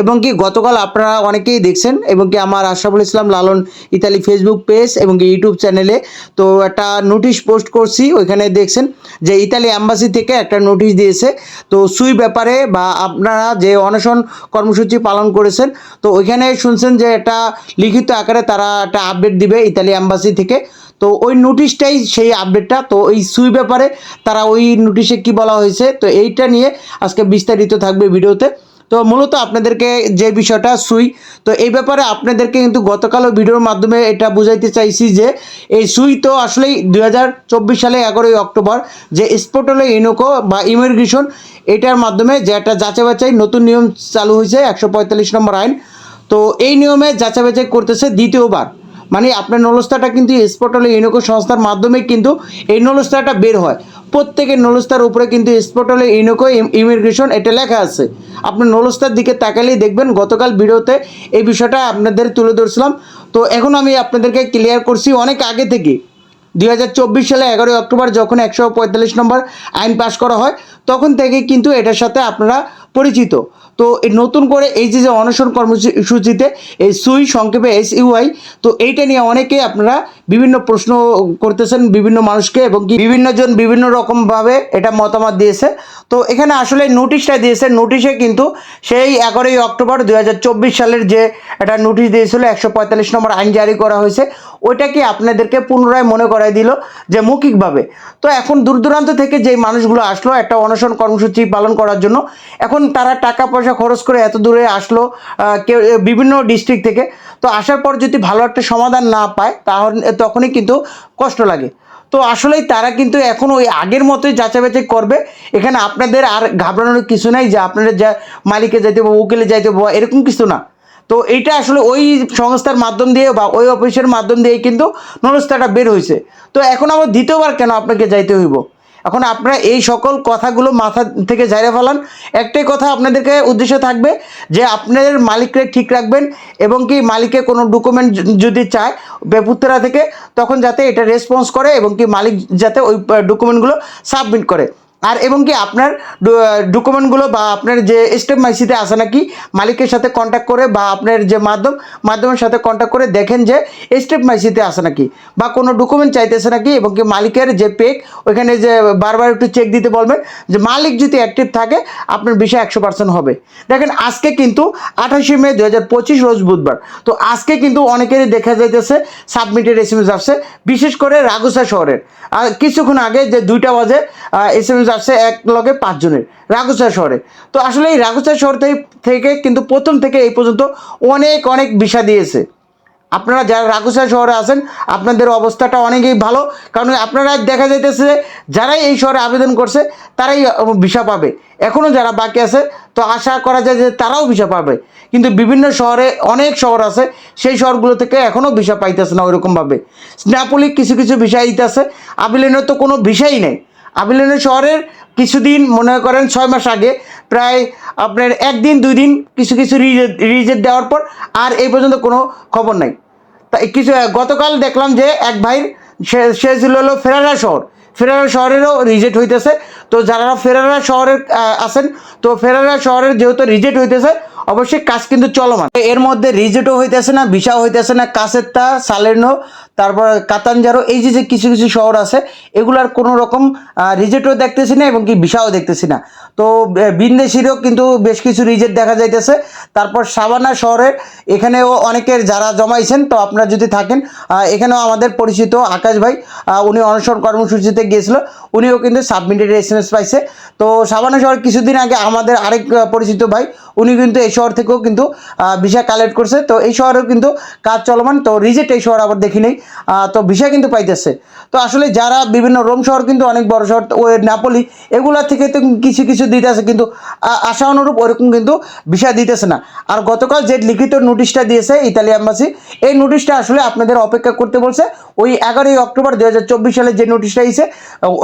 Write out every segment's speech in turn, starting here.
এবং কি গতকাল আপনারা অনেকেই দেখছেন এবং কি আমার Ashraful Islam Lalon Italy Facebook page এবং কি ইউটিউব চ্যানেলে তো একটা নোটিশ পোস্ট করছি, ওইখানে দেখছেন যে ইতালি অ্যাম্বাসি থেকে একটা নোটিশ দিয়েছে। তো সুই ব্যাপারে বা আপনারা যে অনশন কর্মসূচি পালন করেছেন, তো ওইখানে শুনছেন যে একটা লিখিত আকারে তারা একটা আপডেট দিবে ইতালি অ্যাম্বাসি থেকে। তো ওই নোটিশটাই সেই আপডেটটা তো এই সুই ব্যাপারে তারা ওই নোটিশে কি বলা হয়েছে, তো এইটা নিয়ে আজকে বিস্তারিত থাকবে ভিডিওতে। তো মূলত আপনাদেরকে যে বিষয়টা সুই, তো এই ব্যাপারে আপনাদেরকে কিন্তু গতকালও ভিডিওর মাধ্যমে এটা বুঝাইতে চাইছি যে এই সুই তো আসলেই দুই হাজার চব্বিশ সালে এগারোই অক্টোবর যে স্পোর্ট হলো ইউনোকো বা ইমিগ্রেশন, এটার মাধ্যমে যে একটা যাচাই বাছাই নতুন নিয়ম চালু হয়েছে একশো পঁয়তাল্লিশ নম্বর আইন। তো এই নিয়মে যাচাই বাছাই করতেছে দ্বিতীয়বার। মানে আপনার নলস্তাটা কিন্তু স্পট হলে ইউনিকো সংস্থার মাধ্যমে কিন্তু এই নলস্তাটা বের হয়। প্রত্যেকের নলস্তার উপরে কিন্তু স্পটলে ইনোকো ইমিগ্রেশন এটা লেখা আছে। আপনার নলস্তার দিকে তাকালেই দেখবেন গতকাল ভিডিওতে এই বিষয়টা আপনাদের তুলে ধরছিলাম। তো এখন আমি আপনাদেরকে ক্লিয়ার করছি অনেক আগে থেকে। দুই হাজার চব্বিশ সালে এগারোই অক্টোবর যখন একশো পঁয়তাল্লিশ নম্বর আইন পাশ করা হয়, তখন থেকে কিন্তু এটার সাথে আপনারা পরিচিত। তো এই নতুন করে এই যে যে অনশন কর্মসূচিতে এই সুই সংক্ষেপে এস ইউআই তো এইটা নিয়ে অনেকেই আপনারা বিভিন্ন প্রশ্ন করতেছেন বিভিন্ন মানুষকে এবং কি বিভিন্ন জন বিভিন্ন রকমভাবে এটা মতামত দিয়েছে। তো এখানে আসলে নোটিশটা দিয়েছে, নোটিশে কিন্তু সেই এগারোই অক্টোবর দু হাজার চব্বিশ সালের যে একটা নোটিশ দিয়েছিল, একশো পঁয়তাল্লিশ নম্বর আইন জারি করা হয়েছে ওইটাকে আপনাদেরকে পুনরায় মনে করাই দিল যে মৌখিকভাবে? তো এখন দূর দূরান্ত থেকে যেই মানুষগুলো আসলো একটা অনশন কর্মসূচি পালন করার জন্য, এখন তারা টাকা পয়সা খরচ করে এত দূরে আসলো কেউ বিভিন্ন ডিস্ট্রিক্ট থেকে। তো আসার পর যদি ভালো একটা সমাধান না পায়, তাহলে তখনই কিন্তু কষ্ট লাগে। তো আসলেই তারা কিন্তু এখন ওই আগের মতোই যাচাই বাছাই করবে। এখানে আপনাদের আর ঘাবড়ানোর কিছু নাই যে আপনাদের যা মালিকে যাইতে হবে, উকিলে যাইতে হবে, এরকম কিছু না। তো এইটা আসলে ওই সংস্থার মাধ্যম দিয়ে বা ওই অফিসের মাধ্যম দিয়ে কিন্তু নরস্থাটা বের হয়েছে তো এখন আবার দ্বিতীয়বার কেন আপনাকে যাইতে হইব? এখন আপনারা এই সকল কথাগুলো মাথা থেকে ঝাড়ে ফেলান। একটাই কথা আপনাদেরকে উদ্দেশ্য থাকবে যে আপনাদের মালিককে ঠিক রাখবেন এবং কি মালিকে কোনো ডকুমেন্ট যদি চায় বেপুত্তরা থেকে, তখন যাতে এটা রেসপন্স করে এবং কি মালিক যাতে ওই ডকুমেন্টগুলো সাবমিট করে। আর এবং কি আপনার ডকুমেন্টগুলো বা আপনার যে স্টেপ মাইসিতে আসে নাকি, মালিকের সাথে কন্ট্যাক্ট করে বা আপনার যে মাধ্যম, মাধ্যমের সাথে কন্ট্যাক্ট করে দেখেন যে স্টেপ মাইসিতে আসে নাকি, বা কোনো ডকুমেন্ট চাইতেছে নাকি এবং কি মালিকের যে পেক ওইখানে যে বারবার একটু চেক দিতে বলবেন, যে মালিক যদি অ্যাক্টিভ থাকে, আপনার বিষয় একশো পার্সেন্ট হবে। দেখেন, আজকে কিন্তু আঠাশে মে দু হাজার পঁচিশ রোজ বুধবার, তো আজকে কিন্তু অনেকেরই দেখা যাইতেছে সাবমিটেড এস এম এস আসছে, বিশেষ করে রাগুসা শহরের। কিছুক্ষণ আগে যে দুইটা বাজে এস এম এস আসছে এক লগে পাঁচজনের রাগুসা শহরে। তো আসলে এই রাগুসা শহর থেকে- কিন্তু প্রথম থেকে এই পর্যন্ত অনেক অনেক বিষা দিয়েছে। আপনারা যারা রাগুসা শহরে আছেন, আপনাদের অবস্থাটা অনেকই ভালো, কারণ আপনারা দেখা যাইতেছে যারাই এই শহরে আবেদন করছে, তারাই ভিসা পাবে। এখনও যারা বাকি আছে, তো আশা করা যায় যে তারাও ভিসা পাবে। কিন্তু বিভিন্ন শহরে অনেক শহর আছে, সেই শহরগুলো থেকে এখনও ভিসা পাইতেছে না ওইরকমভাবে। স্ন্যাপলি কিছু কিছু ভিসা দিতেছে। আবিলেনের তো কোনো ভিসাই নেই। আবিলেনের শহরের কিছুদিন মনে করেন ছয় মাস আগে, প্রায় আপনার একদিন দুই দিন কিছু কিছু রিজেট দেওয়ার পর আর এই পর্যন্ত কোনো খবর নাই। তা কিছু, গতকাল দেখলাম যে এক ভাইয়ের সে সে ছিল হলো ফেরারা শহর। ফেরারা শহরেরও রিজেক্ট হইতেছে। তো যারা ফেরারা শহরের আছেন, তো ফেরারা শহরের যেহেতু রিজেক্ট হইতেছে অবশ্যই কাজ কিন্তু চলমান। এর মধ্যে রিজেটও হইতেছে না ভিসাও হইতেছে না, কাসেত্তা সালেনো তারপর কাতানজারো, এই যে যে কিছু কিছু শহর আছে, এগুলার কোনো রকম রিজেটও দেখতেছি না এবং কি ভিসাও দেখতেছি না। তো বিন্দেশিরও কিন্তু বেশ কিছু রিজেক্ট দেখা যাইতেছে। তারপর সাবানা শহরের এখানেও অনেকের যারা জমাইছেন, তো আপনারা যদি থাকেন এখানেও আমাদের পরিচিত আকাশ ভাই উনি অনশন কর্মসূচিতে গিয়েছিল উনিও কিন্তু সাবমিটেড এস এম এস পাইছে। তো সাবানা শহর কিছুদিন আগে আমাদের আরেক পরিচিত ভাই, উনি কিন্তু এই শহর থেকেও কিন্তু ভিসা কালেক্ট করছে। তো এই শহরেও কিন্তু কাজ চলমান, তো রিজেক্ট এই শহর আবার দেখি নেই তো ভিসা কিন্তু পাইতেছে। তো আসলে যারা বিভিন্ন রোম শহর কিন্তু অনেক বড় শহর, ওই নাপোলি, এগুলা থেকে তো কিছু কিছু দিতেছে, কিন্তু আশা অনুরূপ ওরকম কিন্তু বিষয় দিতেছে না। আর গতকাল যে লিখিত নোটিশটা দিয়েছে ইতালি অ্যাম্বাসি এই নোটিশটা আসলে আপনাদের অপেক্ষা করতে বলছে, ওই এগারোই অক্টোবর দু হাজার চব্বিশ সালে যে নোটিশটা দিয়েছে,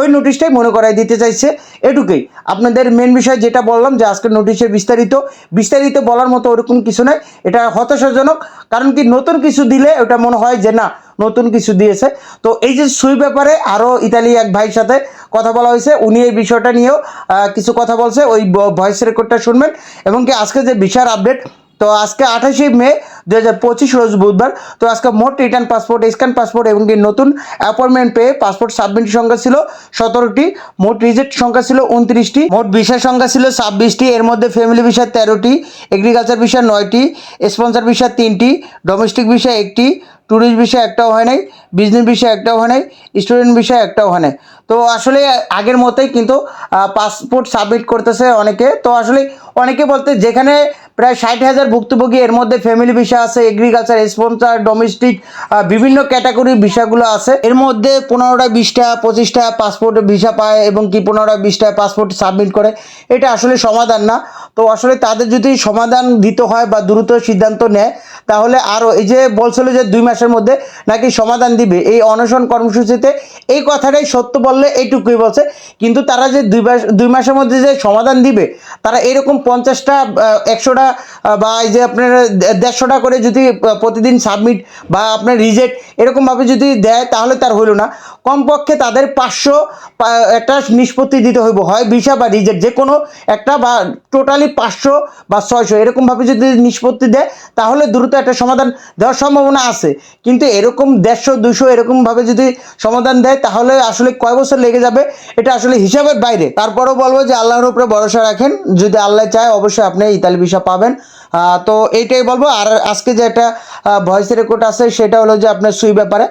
ওই নোটিশটাই মনে করাই দিতে চাইছে এটুকুই। আপনাদের মেন বিষয় যেটা বললাম যে আজকের নোটিশের বিস্তারিত বিস্তারিত বলার মতো ওরকম কিছু নয় এটা হতাশাজনক, কারণ কি নতুন কিছু দিলে ওটা মনে হয় যে না নতুন কিছু দিয়েছে। তো এই যে সুই ব্যাপারে আরও ইতালি এক ভাইয়ের সাথে কথা বলা হয়েছে, উনি এই বিষয়টা নিয়েও কিছু কথা বলছে। ওই ভয়েস রেকর্ডটা শুনবেন। এবং কি আজকে যে বিশাল আপডেট তো আজকে আঠাশে মে দু হাজার পঁচিশ রোজ বুধবার। তো আজকে মোট রিটার্ন পাসপোর্ট স্ক্যান পাসপোর্ট এবং কি নতুন অ্যাপয়েন্টমেন্ট পেয়ে পাসপোর্ট সাবমিট সংখ্যা ছিল সতেরোটি, মোট রিজেক্ট সংখ্যা ছিল উনত্রিশটি, মোট বিষয় সংখ্যা ছিল ছাব্বিশটি, এর মধ্যে ফ্যামিলি বিষয় তেরোটি এগ্রিকালচার বিষয় নয়টি স্পন্সর বিষয় তিনটি ডোমেস্টিক বিষয় একটি ট্যুরিস্ট বিষয় একটাও হয় নাই বিজনেস বিষয় একটাও হয় নাই স্টুডেন্ট বিষয় একটাও হয় নাই। তো আসলে আগের মতোই কিন্তু পাসপোর্ট সাবমিট করতেছে অনেকে। তো আসলে অনেকে বলতে যেখানে প্রায় ষাট হাজার ভুক্তভোগী এর মধ্যে ফ্যামিলি ভিসা আছে এগ্রিকালচার স্পন্সার ডোমেস্টিক বিভিন্ন ক্যাটাগরির ভিসাগুলো আছে। এর মধ্যে পনেরোটা, বিশটা, পঁচিশটা পাসপোর্ট ভিসা পায় এবং কি পনেরোটা, বিশটা পাসপোর্ট সাবমিট করে। এটা আসলে সমাধান না। তো আসলে তাদের যদি সমাধান দিতে হয় বা দ্রুত সিদ্ধান্ত নেয় তাহলে আরও এই যে বলছিল যে দুই মাসের মধ্যে নাকি সমাধান দিবে, এই অনশন কর্মসূচিতে এই কথাটাই সত্য বললে এইটুকুই বলছে। কিন্তু তারা যে দুই মাস, দুই মাসের মধ্যে যে সমাধান দিবে, তারা এরকম পঞ্চাশটা একশোটা বা এই যে আপনার দেড়শোটা করে যদি প্রতিদিন সাবমিট বা আপনার রিজেক্ট এরকমভাবে যদি দেয়, তাহলে তার হইল না। কমপক্ষে তাদের পাঁচশো একটা নিষ্পত্তি দিতে হইব। হয় ভিসা বা রিজেক্ট, যে কোনো একটা বা টোটালি পাঁচশো বা ছয়শো এরকমভাবে যদি নিষ্পত্তি দেয়, তাহলে দ্রুত একটা সমাধান দেওয়ার সম্ভাবনা আছে। কিন্তু এরকম দেড়শো দুশো এরকমভাবে যদি সমাধান দেয়, তাহলে আসলে কয় বছর লেগে যাবে? এটা আসলে হিসাবের বাইরে। তারপরেও বলব যে আল্লাহর উপরে ভরসা রাখেন। যদি আল্লাহ চায়, অবশ্যই আপনি ইতালি ভিসা পাবেন। তো এইটাই বলব। আর আজকে যে একটা ভয়েস রেকর্ড আছে, সেটা হলো যে আপনার সুই ব্যাপারে।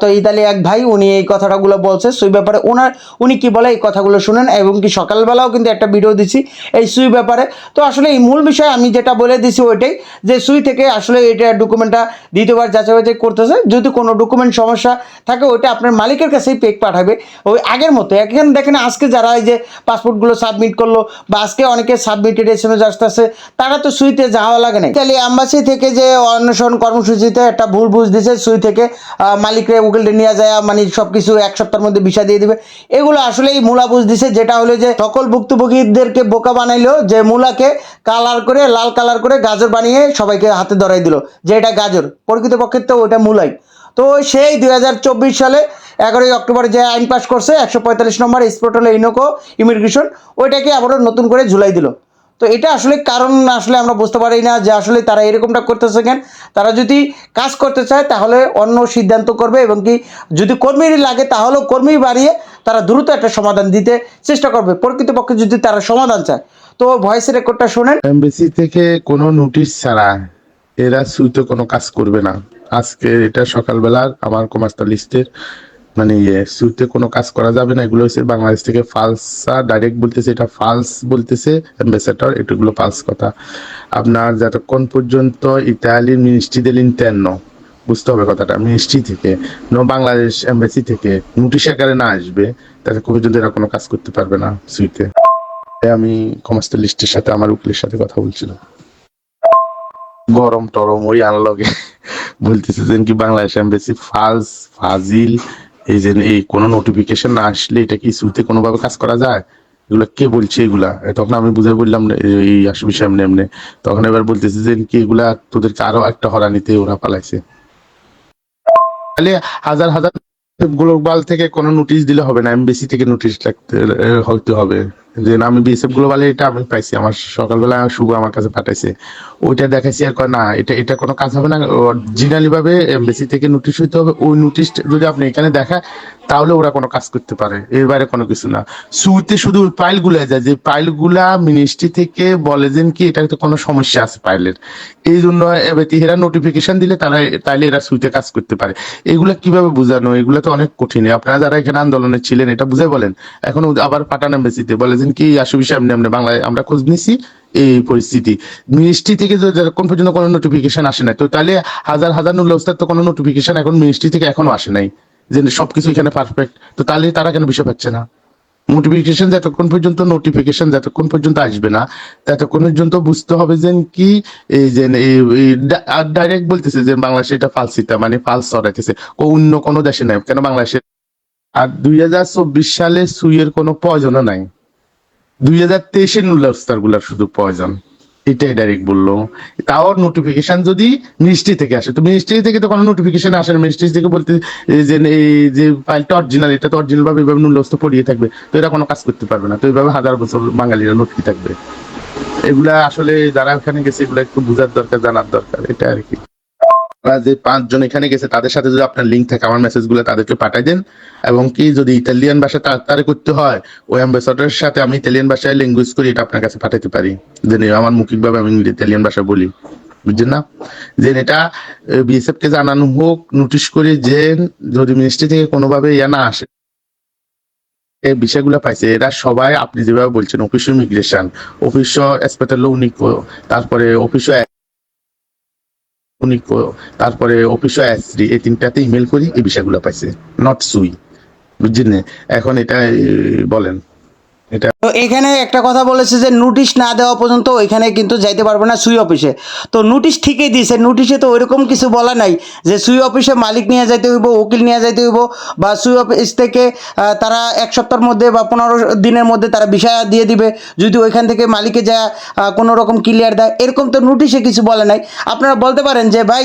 তো ইতালি এক ভাই, উনি এই কথাটাগুলো বলছে। সুই ব্যাপারে ওনার উনি কি বলে, এই কথাগুলো শুনেন। এবং কি সকালবেলাও কিন্তু একটা ভিডিও দিছি এই সুই ব্যাপারে। তো আসলে এই মূল বিষয় আমি যেটা বলে দিছি ওইটাই, যে সুই থেকে আসলে এটা ডকুমেন্টটা দ্বিতীয়বার যাচাই বাছাই করতেছে। যদি কোনো ডকুমেন্ট সমস্যা থাকে, ওইটা আপনার মালিকের কাছেই পেক পাঠাবে। ওই আগের মতো। এখন দেখেন, আজকে যারা এই যে পাসপোর্টগুলো সাবমিট করল, বা আজকে অনেকে সাবমিটেড এস এম এস আসতেছে, তারা তো সুইতে যাওয়া লাগে না তাহলে অ্যাম্বাসি থেকে যে অন্বেষণ কর্মসূচিতে একটা ভুল বুঝ দিছে সুই থেকে মালিকরা উকিলটা নিয়ে যায় মানে সব কিছু এক সপ্তাহের মধ্যে বিষা দিয়ে দিবে। এগুলো আসলেই মূলা বুঝ দিছে যেটা হলো যে সকল ভুক্তভোগীদেরকে বোকা বানাইলো, যে মূলাকে কালার করে, লাল কালার করে গাজর বানিয়ে সবাইকে হাতে ধরাই দিল, যে এটা গাজর। প্রকৃতপক্ষে তো ওটা মূলাই। তো সেই দুই হাজার চব্বিশ সালে এগারোই অক্টোবর যে আইন পাস করছে, একশো পঁয়তাল্লিশ নম্বর স্পোর্ট হলো ইনোকো ইমিগ্রেশন ওইটাকে আবারও নতুন করে ঝুলাই দিল। তো এটা আসলে কারণ আসলে আমরা বুঝতে পারি না যে আসলে তারা এরকমটা করতেছে কেন। তারা যদি কাজ করতে চায় তাহলে অন্য সিদ্ধান্ত করবে এবং কি যদি কর্মীরই লাগে তাহলেও কর্মী বাড়িয়ে তারা দ্রুত একটা সমাধান দিতে চেষ্টা করবে। প্রকৃতপক্ষে যদি তারা সমাধান চায়। তো ভয়েস রেকর্ডটা শোনেন। এমবেসি থেকে কোনো নোটিশ ছাড়া এরা সুইতে কোনো কাজ করবে না। আজকে এটা সকালবেলা আমার কমার্সটা লিস্টের মানে ইয়ে সুইতে কোনো কাজ করা যাবে না, এগুলো হচ্ছে বাংলাদেশ থেকে ফালসা ডাইরেক্ট বলতেছে, এটা ফালস বলতেছে অ্যাম্বাসেডর এটাগুলো ফালস কথা। আপনার যতক্ষণ পর্যন্ত ইতালির মিনিস্ট্রি দিল ইন্টারনো বুঝতে হবে কথাটা মিনিস্ট্রি থেকে নো বাংলাদেশ এমবেসি থেকে নোটিশ আকারে না আসবে তাহলে পর্যন্ত এরা কোনো কাজ করতে পারবে না সুইতে আমি কমার্সটা লিস্টের সাথে, আমার উকিলের সাথে কথা বলছিলাম। গরম টরম ওই আনলগে বলতেছে কি বাংলাদেশ এমবেসি ফাজ ফাজিল এই যে এই কোনো নোটিফিকেশন না আসলে এটা কি ইস্যুতে কোনোভাবে কাজ করা যায়? এগুলো কে বলছে এগুলা? তখন আমি বুঝে বললাম, এই- আসবি সামনে এমনি। তখন এবার বলতেছে যে কি এগুলা তোদেরকে আরও একটা হরানিতে ওরা পালাইছে। তাহলে হাজার হাজার গ্লোবাল থেকে কোনো নোটিশ দিলে হবে না, এমবিসি থেকে নোটিশ লাগতে হইতে হবে। যে আমি বিএসএফ গ্লোবালে এটা আমি পাইছি। আমার সকালবেলা শুভ আমার কাছে পাঠাইছে। ওইটা দেখাইছি আর না, এটা এটা কোনো কাজ হবে না। ভাবে এমবিসি থেকে নোটিশ হইতে হবে। ওই নোটিশ যদি আপনি এখানে দেখা তাহলে ওরা কোনো কাজ করতে পারে। এর বাইরে কোনো কিছু না। শুরুতে শুধু ফাইলগুলা যায়। যে ফাইলগুলা মিনিস্ট্রি থেকে বলে যেন কি এটা তো কোনো সমস্যা আছে ফাইলের এই জন্য এরা নোটিফিকেশন দিলে তারা, তাইলে এরা সুইতে কাজ করতে পারে। এগুলা কীভাবে বোঝানো? এগুলা তো অনেক কঠিন। আপনারা যারা এখানে আন্দোলনে ছিলেন, এটা বুঝে বলেন। এখন আবার পাঠান এম্বাসিতে বলে যেন কি আসু বিষয় এমনি এমনি বাংলায় আমরা খোঁজ নিছি এই পরিস্থিতি। মিনিস্ট্রি থেকে যতক্ষণ পর্যন্ত কোনো নোটিফিকেশন আসে নাই, তো তাহলে হাজার হাজার নুল্লাস্তার তো কোনো নোটিফিকেশন এখন মিনিস্ট্রি থেকে এখনও আসে নাই, যে সবকিছু এখানে পারফেক্ট তো তাহলে তারা কেন বিষয় পাচ্ছে না? নোটিফিকেশন যতক্ষণ পর্যন্ত নোটিফিকেশন যতক্ষণ পর্যন্ত আসবে না, ততক্ষণ পর্যন্ত বুঝতে হবে যে কি, এই যে ডাইরেক্ট বলতেছে যে বাংলাদেশে এটা ফালসিতা মানে ফালস চড়াইতেছে অন্য কোনো দেশে নাই, কেন বাংলাদেশে আর দুই হাজার চব্বিশ সালে সুইয়ের কোনো প্রয়োজনও নাই। দুই হাজার তেইশের নুলাস্তারগুলার শুধু প্রয়োজন এটাই ডাইরেক্ট বলল। তাও নোটিফিকেশন যদি মিনিস্ট্রি থেকে আসে, তো মিনিস্ট্রি থেকে তো কোনো নোটিফিকেশন আসে না। মিনিস্ট্রি থেকে বলতে যে, এই যে ফাইলটা অরিজিনাল এটা তো অরিজিনাল ভাবে এভাবে নুলস্ত পড়িয়ে থাকবে। তো এরা কোনো কাজ করতে পারবে না। তো এইভাবে হাজার বছর বাঙালিরা লটকে থাকবে। এগুলা আসলে যারা ওখানে গেছে, এগুলা একটু বোঝার দরকার, জানার দরকার। এটা আর কি। যে পাঁচজন এখানে গেছে, তাদের সাথে যদি আপনার লিঙ্ক থাকে, আমার মেসেজগুলো তাদেরকে পাঠাই দেন। এবং কি যদি ইতালিয়ান ভাষা তাড়াতাড়ি করতে হয়, ওই অ্যাম্বাসাডারের সাথে আমি ইতালিয়ান ভাষায় ল্যাঙ্গুয়েজ করি, এটা আপনার কাছে পাঠাতে পারি। যে আমার মৌখিক ভাবে আমি ইতালিয়ান ভাষা বলি। বুঝছেন না? যে এটা বিএসএফ কে জানানো হোক নোটিশ করে যে যদি মিনিস্ট্রি থেকে কোনোভাবে ইয়া না আসে এই বিষয়গুলো পাইছে। এরা সবাই আপনি যেভাবে বলছেন অফিস ইমিগ্রেশন অফিস এসপেটাল উনিকো তারপরে অফিস উনিকো তারপরে অফিস অ্যাসরি এই তিনটাতে ইমেল করি, এই বিষয়গুলো পাইছে। নট সুই বুঝছেন? এখন এটা বলেন। এটা তো এখানে একটা কথা বলেছে যে নোটিশ না দেওয়া পর্যন্ত ওইখানে কিন্তু যাইতে পারবে না সুই অফিসে। তো নোটিশ ঠিকই দিয়েছে নোটিশে তো ওইরকম কিছু বলা নাই যে সুই অফিসে মালিক নিয়ে যাইতে হইব, উকিল নিয়ে যাইতে হইব বা সুই অফিস থেকে তারা এক সপ্তাহের মধ্যে বা পনেরো দিনের মধ্যে তারা বিষয় দিয়ে দিবে। যদি ওইখান থেকে মালিকে যা কোনো রকম ক্লিয়ার দেয়, এরকম তো নোটিশে কিছু বলে নাই। আপনারা বলতে পারেন যে ভাই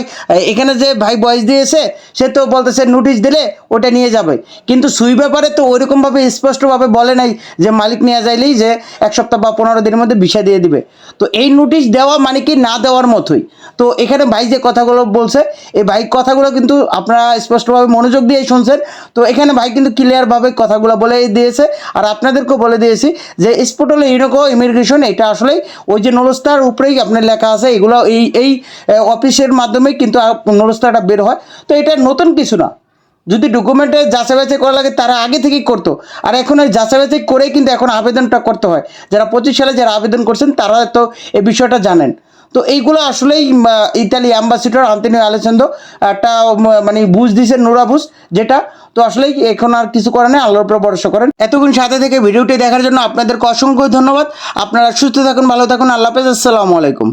এখানে যে ভাই বয়স দিয়েছে, সে তো বলতেছে নোটিশ দিলে ওটা নিয়ে যাবে। কিন্তু সুই ব্যাপারে তো ওইরকমভাবে স্পষ্টভাবে বলে নাই যে মালিক নিয়ে যাইলেই যে এক সপ্তাহ বা পনেরো দিনের মধ্যে বিষয় দিয়ে দিবে। তো এই নোটিশ দেওয়া মানে কি না দেওয়ার মতোই। তো এখানে ভাই যে কথাগুলো বলছে, এই ভাই কথাগুলো কিন্তু আপনারা স্পষ্টভাবে মনোযোগ দিয়ে শুনছেন। তো এখানে ভাই কিন্তু ক্লিয়ারভাবে কথাগুলো বলে দিয়েছে। আর আপনাদেরকেও বলে দিয়েছি যে স্পোর্টাল ইউনোকো ইমিগ্রেশন এটা আসলেই ওই যে নলস্তার উপরেই আপনার লেখা আছে, এগুলো এই এই অফিসের মাধ্যমেই কিন্তু নলস্তাটা বের হয়। তো এটা নতুন কিছু না। যদি ডকুমেন্টে যাচাই বাছাই করা লাগে, তারা আগে থেকেই করতো। আর এখন ওই যাচাই বাছাই করেই কিন্তু এখন আবেদনটা করতে হয়। যারা পঁচিশ সালে যারা আবেদন করছেন, তারা তো এই বিষয়টা জানেন। তো এইগুলো আসলেই ইতালি অ্যাম্বাসিডর আন্তনিও আলেসেন্দো একটা মানে বুঝ দিছে নোরা বুঝ, যেটা তো আসলেই এখন আর কিছু করে নেই আল্লাহর উপর ভরসা করেন। এতক্ষণ সাথে থেকে ভিডিওটি দেখার জন্য আপনাদেরকে অসংখ্য ধন্যবাদ। আপনারা সুস্থ থাকুন, ভালো থাকুন, আল্লাহ হাফেজ, আসসালামু আলাইকুম।